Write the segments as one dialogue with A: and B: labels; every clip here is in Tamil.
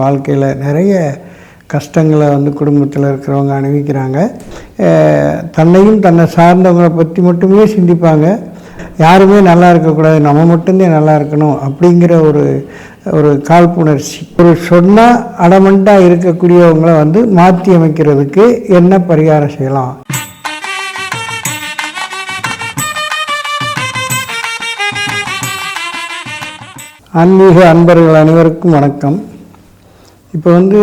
A: வாழ்க்கையில் நிறைய கஷ்டங்களை வந்து குடும்பத்தில் இருக்கிறவங்க அனுபவிக்கிறாங்க தன்னையும் தன்னை சார்ந்தவங்களை பற்றி மட்டுமே சிந்திப்பாங்க. யாருமே நல்லா இருக்கக்கூடாது நம்ம மட்டும்தான் நல்லா இருக்கணும் அப்படிங்கிற ஒரு ஒரு காழ்ப்புணர்ச்சி. ஒரு சொன்னால் அடமண்டாக இருக்கக்கூடியவங்களை வந்து மாற்றி அமைக்கிறதுக்கு என்ன பரிகாரம் செய்யலாம்? ஆன்மீக அன்பர்கள் அனைவருக்கும் வணக்கம். இப்போ வந்து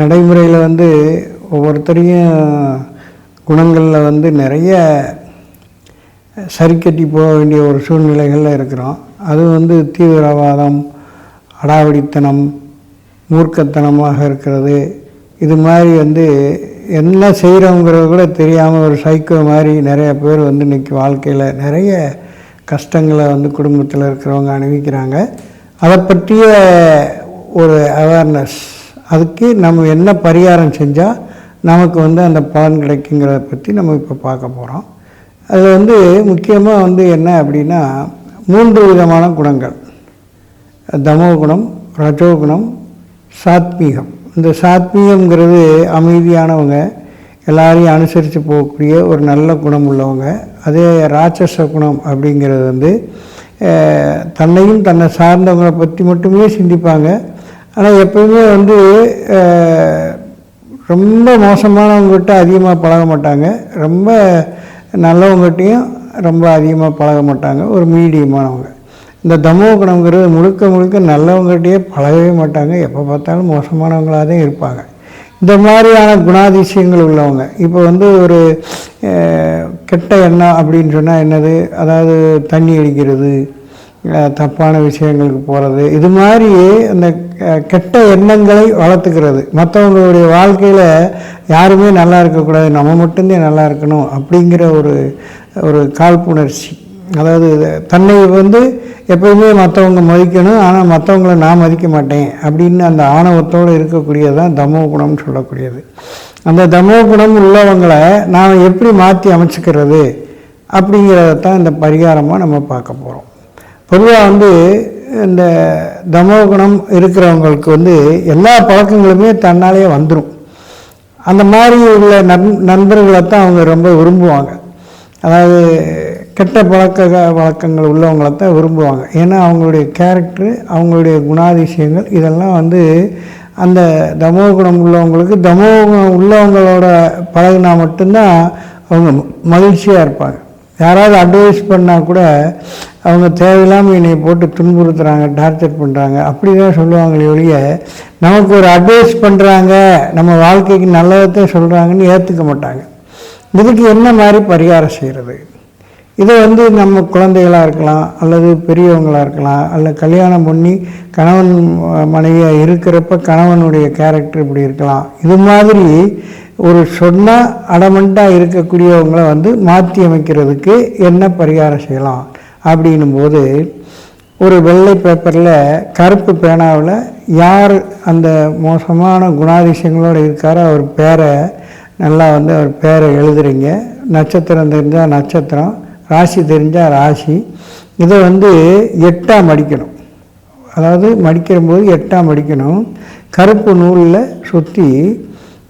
A: நடைமுறையில் வந்து ஒவ்வொருத்தரையும் குணங்களில் வந்து நிறைய சரிக்கட்டி போக வேண்டிய ஒரு சூழ்நிலைகளில் இருக்கிறோம். அது வந்து தீவிரவாதம் அடாவடித்தனம் மூர்க்கத்தனமாக இருக்கிறது. இது மாதிரி வந்து என்ன செய்கிறோங்கிறது கூட தெரியாமல் ஒரு சைக்கோ மாதிரி நிறைய பேர் வந்து இன்றைக்கி வாழ்க்கையில் நிறைய கஷ்டங்களை வந்து குடும்பத்தில் இருக்கிறவங்க அனுபவிக்கிறாங்க அதை பற்றிய ஒரு அவேர்னஸ் அதுக்கு நம்ம என்ன பரிகாரம் செஞ்சால் நமக்கு வந்து அந்த பலன் கிடைக்குங்கிறத பற்றி நம்ம இப்போ பார்க்க போகிறோம் அதில் வந்து முக்கியமாக வந்து என்ன அப்படின்னா மூன்று விதமான குணங்கள். தமோ குணம் ரஜோ குணம் சாத்மீகம். இந்த சாத்மீகம்ங்கிறது அமைதியானவங்க எல்லாரையும் அனுசரித்து போகக்கூடிய ஒரு நல்ல குணம் உள்ளவங்க. அதே ராட்சச குணம் அப்படிங்கிறது வந்து தன்னையும் தன்னை சார்ந்தவங்களை பற்றி மட்டுமே சிந்திப்பாங்க. ஆனால் எப்பவுமே வந்து ரொம்ப மோசமானவங்ககிட்ட அதிகமாக பழக மாட்டாங்க. ரொம்ப நல்லவங்ககிட்டையும் ரொம்ப அதிகமாக பழக மாட்டாங்க. ஒரு மீடியமானவங்க. இந்த தமோ குணங்கிறது முழுக்க முழுக்க நல்லவங்ககிட்டயே பழகவே மாட்டாங்க. எப்போ பார்த்தாலும் மோசமானவங்களாக தான் இருப்பாங்க. இந்த மாதிரியான குணாதிசயங்கள் உள்ளவங்க. இப்போ வந்து ஒரு கெட்ட எண்ணம் அப்படின்னு சொன்னால் என்னது? அதாவது தண்ணி அடிக்கிறது தப்பான விஷயங்களுக்கு போகிறது இது மாதிரி அந்த கெட்ட எண்ணங்களை வளர்த்துக்கிறது. மற்றவங்களுடைய வாழ்க்கையில் யாருமே நல்லா இருக்கக்கூடாது நம்ம மட்டும்தான் நல்லா இருக்கணும் அப்படிங்கிற ஒரு ஒரு காழ்ப்புணர்ச்சி. அதாவது தன்னை வந்து எப்பயுமே மற்றவங்க மதிக்கணும் ஆனால் மற்றவங்கள நான் மதிக்க மாட்டேன் அப்படின்னு அந்த ஆணவத்தோடு இருக்கக்கூடியது தான் தமோ குணம்னு சொல்லக்கூடியது. அந்த தமோ குணம் உள்ளவங்களை நாம் எப்படி மாற்றி அமைச்சிக்கிறது அப்படிங்கிறத தான் இந்த பரிகாரமாக நம்ம பார்க்க போகிறோம் பொதுவாக வந்து இந்த தமோ குணம் இருக்கிறவங்களுக்கு வந்து எல்லா பழக்கங்களுமே தன்னாலேயே வந்துடும் அந்த மாதிரி உள்ள நண் நண்பர்களை தான் அவங்க ரொம்ப விரும்புவாங்க. அதாவது கெட்ட பழக்க வழக்கங்கள் உள்ளவங்களை தான் விரும்புவாங்க. ஏன்னா அவங்களுடைய கேரக்டரு அவங்களுடைய குணாதிசயங்கள் இதெல்லாம் வந்து அந்த தமோ குணம் உள்ளவங்களுக்கு தமோ குணம் உள்ளவங்களோட பழகினா மட்டும்தான் அவங்க மகிழ்ச்சியாக இருப்பாங்க. யாராவது அட்வைஸ் பண்ணால் கூட அவங்க தேவையில்லாமல் என்னை போட்டு துன்புறுத்துகிறாங்க டார்ச்சர் பண்ணுறாங்க அப்படி தான் சொல்லுவாங்களே ஒழிய நமக்கு ஒரு அட்வைஸ் பண்ணுறாங்க நம்ம வாழ்க்கைக்கு நல்லதை சொல்கிறாங்கன்னு ஏற்றுக்க மாட்டாங்க. இதுக்கு என்ன மாதிரி பரிகாரம் செய்கிறது இதை வந்து நம்ம குழந்தைகளாக இருக்கலாம் அல்லது பெரியவங்களாக இருக்கலாம் அல்ல கல்யாணம் பண்ணி கணவன் மனைவியாக இருக்கிறப்ப கணவனுடைய கேரக்டர் இப்படி இருக்கலாம். இது மாதிரி ஒரு சொன்னால் அடமண்டாக இருக்கக்கூடியவங்களை வந்து மாற்றி அமைக்கிறதுக்கு என்ன பரிகாரம் செய்யலாம்? அப்படின்னும் போது ஒரு வெள்ளை பேப்பரில் கருப்பு பேனாவில் யார் அந்த மோசமான குணாதிசயங்களோடு இருக்காரோ அவர் பேரை நல்லா வந்து அவர் பேரை எழுதுறீங்க. நட்சத்திரம் தெரிஞ்சால் நட்சத்திரம் ராசி தெரிஞ்சால் ராசி. இதை வந்து எட்டாக மடிக்கணும் அதாவது மடிக்கிற போது எட்டாக மடிக்கணும் கருப்பு நூலில் சுற்றி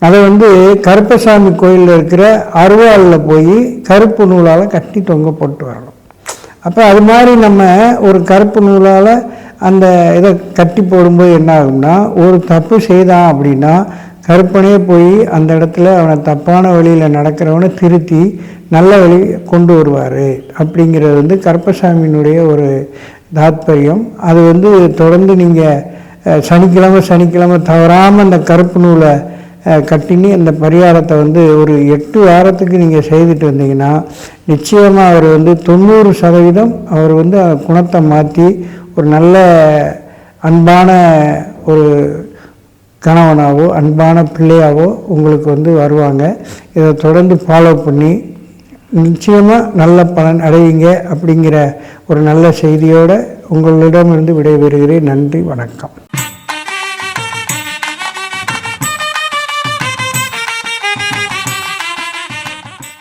A: அதை வந்து கருப்பசாமி கோயிலில் இருக்கிற அருவாளில் போய் கருப்பு நூலால் கட்டி தொங்க போட்டு வரணும். அப்போ அது மாதிரி நம்ம ஒரு கருப்பு நூலால் அந்த இதை கட்டி போடும்போது என்ன ஆகும்னா ஒரு தப்பு செய்தான் அப்படின்னா கருப்பனே போய் அந்த இடத்துல அவனை தப்பான வழியில் நடக்கிறவனை திருத்தி நல்ல வழி கொண்டு வருவார். அப்படிங்கிறது வந்து கருப்பசாமியினுடைய ஒரு தாத்பரியம். அது வந்து தொடர்ந்து நீங்கள் சனிக்கிழமை சனிக்கிழமை தவறாமல் அந்த கருப்பு நூலை கட்டினி அந்த பரிகாரத்தை வந்து ஒரு எட்டு வாரத்துக்கு நீங்கள் செய்துட்டு வந்தீங்கன்னா நிச்சயமாக அவர் வந்து தொண்ணூறு சதவீதம் அவர் வந்து அந்த குணத்தை மாற்றி ஒரு நல்ல அன்பான ஒரு கணவனாகவோ அன்பான பிள்ளையாகவோ உங்களுக்கு வந்து வருவாங்க. இதை தொடர்ந்து ஃபாலோ பண்ணி நிச்சயமாக நல்ல பலன் அடைவீங்க அப்படிங்கிற ஒரு நல்ல செய்தியோடு உங்களிடமிருந்து விடைபெறுகிறேன். நன்றி வணக்கம்.